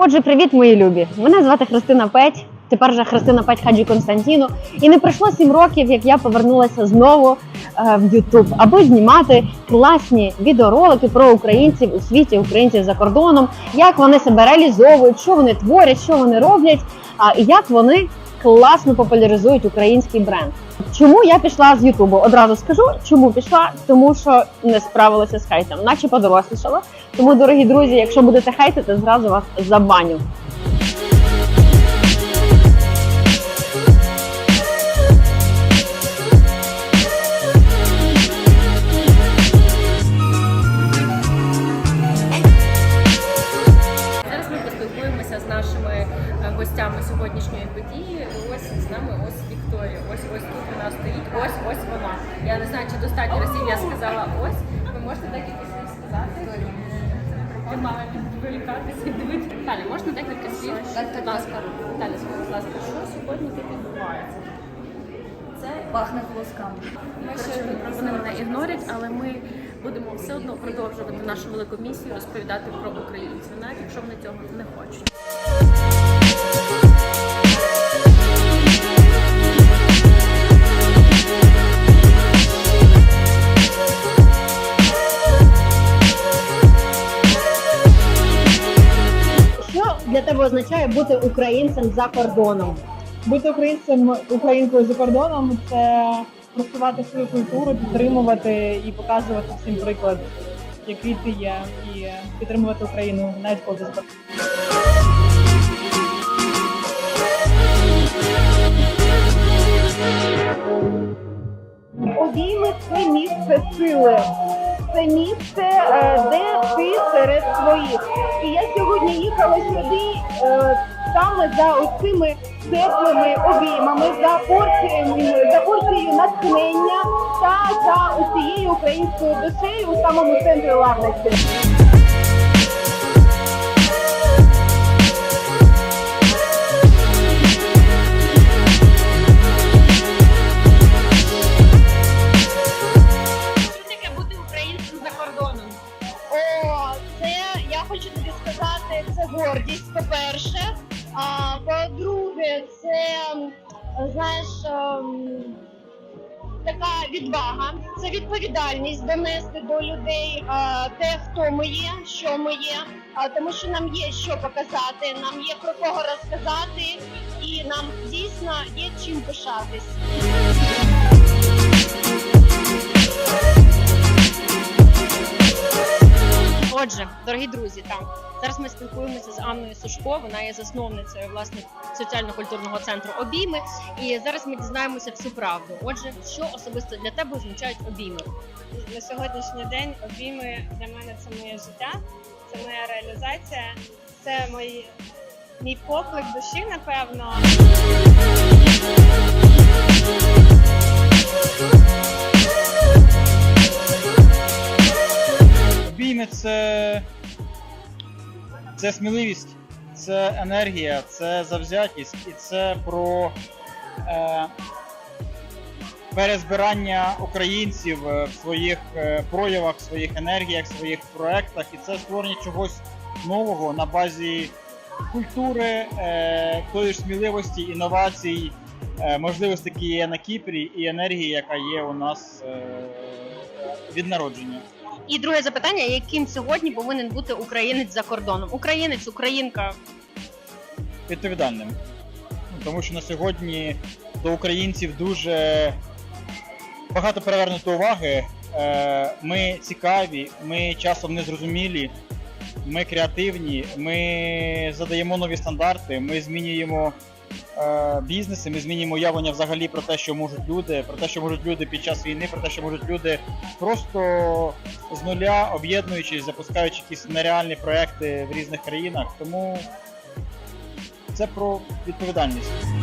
Отже, привіт, мої любі! Мене звати Христина Петь. Тепер же Христина Петь Хаджі Константіну. І не пройшло сім років, як я повернулася знову е, в Ютуб, аби знімати класні відеоролики про українців у світі, українців за кордоном, як вони себе реалізовують, що вони творять, що вони роблять, і як вони класно популяризують український бренд. Чому я пішла з Ютубу? Одразу скажу, чому пішла, тому що не справилася з хейтом, наче подорослішала. Тому, дорогі друзі, якщо будете хейтити, зразу вас забаню. Гостями сьогоднішньої події. Ось з нами ось Вікторія. Ось ось тут вона стоїть. Ось ось вона. Я не знаю, чи достатньо разів я сказала ось. Ви можете декілька слів сказати? Немає відволікатися і дивитися. Таля, можна декілька слів? Будь ласка, скажи, будь ласка, що сьогодні тут відбувається? Це Пахне колосками. ми ще вони мене ігнорять, але ми будемо все одно продовжувати нашу велику місію розповідати про українців, навіть якщо вони цього не хочуть. Для тебе означає бути українцем за кордоном? Бути українцем українкою за кордоном це просувати свою культуру, підтримувати і показувати всім приклад, який ти є, і підтримувати Україну навіть коли Обійми це місце сили. Це місце, е, де ти серед своїх. І я сьогодні їхала сюди е, саме за оцими теплими обіймами, за порцією, за порцією натхнення та за усією українською душею у самому центрі Ларниці. Знаєш. ем, Така відвага, це відповідальність донести до людей а, те, хто ми є, що ми є, а, тому що нам є що показати, нам є про кого розказати, і нам дійсно є чим пишатись. Отже, дорогі друзі, там зараз ми спілкуємося з Анною Сушко. Вона є засновницею власне соціально-культурного центру обійми. І зараз ми дізнаємося всю правду. Отже, що особисто для тебе означають обійми? на сьогоднішній день обійми для мене це моє життя, це моя реалізація, це мої, мій поклик душі, напевно. Обійми це, це сміливість, це енергія, це завзятість і це про е, перезбирання українців е, в своїх е, проявах, в своїх енергіях, в своїх проектах, і це створення чогось нового на базі культури, е, тої ж сміливості, інновацій, е, можливостей, які є на Кіпрі, і енергії, яка є у нас е, від народження. І друге запитання: яким сьогодні повинен бути українець за кордоном? Українець, українка. відповідальним. Ну, Тому що на сьогодні до українців дуже багато перевернуто уваги. Е, Ми цікаві, ми часом незрозумілі, ми креативні, ми задаємо нові стандарти, ми змінюємо бізнеси, ми змінюємо уявлення взагалі про те, що можуть люди, про те, що можуть люди під час війни, про те, що можуть люди просто з нуля об'єднуючись, запускаючи якісь нереальні проекти в різних країнах. Тому це про відповідальність.